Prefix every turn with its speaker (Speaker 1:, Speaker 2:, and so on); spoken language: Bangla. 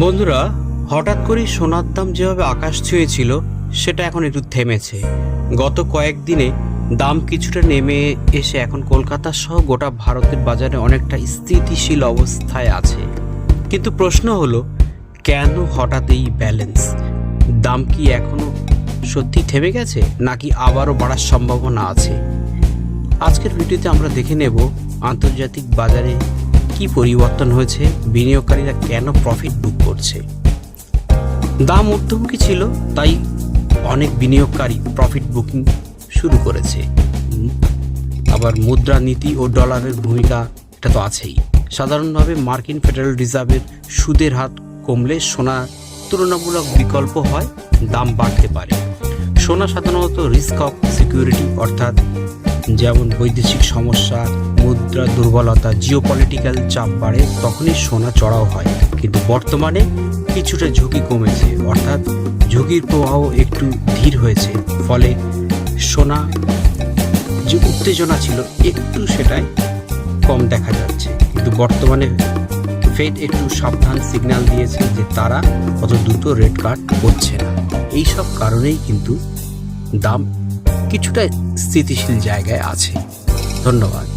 Speaker 1: বন্ধুরা, হঠাৎ করেই সোনার দাম যেভাবে আকাশ ছুঁয়েছিল, সেটা এখন একটু থেমেছে। গত কয়েকদিনে দাম কিছুটা নেমে এসে এখন কলকাতা সহ গোটা ভারতের বাজারে অনেকটা স্থিতিশীল অবস্থায় আছে। কিন্তু প্রশ্ন হলো, কেন হঠাৎ এই ব্যালেন্স? দাম কি এখনও সত্যি থেমে গেছে, নাকি আবারও বাড়ার সম্ভাবনা আছে? আজকের ভিডিওতে আমরা দেখে নেব আন্তর্জাতিক বাজারে কি পরিবর্তন হয়েছে? বিনিয়োগকারীরা কেন প্রফিট বুক করছে? দাম ঊর্ধ্বমুখী ছিল, তাই অনেক বিনিয়োগকারী প্রফিট বুকিং শুরু করেছে। আবার মুদ্রা, নীতি ও ডলারের ভূমিকা এটা তো আছেই। সাধারণভাবে মার্কিন ফেডারেল রিজার্ভের সুদের হাত কমলে সোনা তুলনামূলক বিকল্প হয়, দাম বাড়তে পারে। সোনা সাধারণত রিস্ক অফ সিকিউরিটি অর্থাৎ যেমন বৈদেশিক সমস্যা, মুদ্রা দুর্বলতা জিওপলিটিক্যাল চাপ বাড়ে, তখনই সোনা চড়াও হয়। কিন্তু বর্তমানে কিছুটা ঝুঁকি কমেছে, অর্থাৎ ঝুঁকির প্রবাহ একটু ধীর হয়েছে। ফলে সোনা যে উত্তেজনা ছিল, একটু সেটাই কম দেখা যাচ্ছে। কিন্তু বর্তমানে ফেড একটু সাবধান সিগন্যাল দিয়েছে যে তারা অত দ্রুত রেড কার্ড করছে না। এই সব কারণেই কিন্তু দাম কিছুটা স্থিতিশীল জায়গায় আছে। ধন্যবাদ।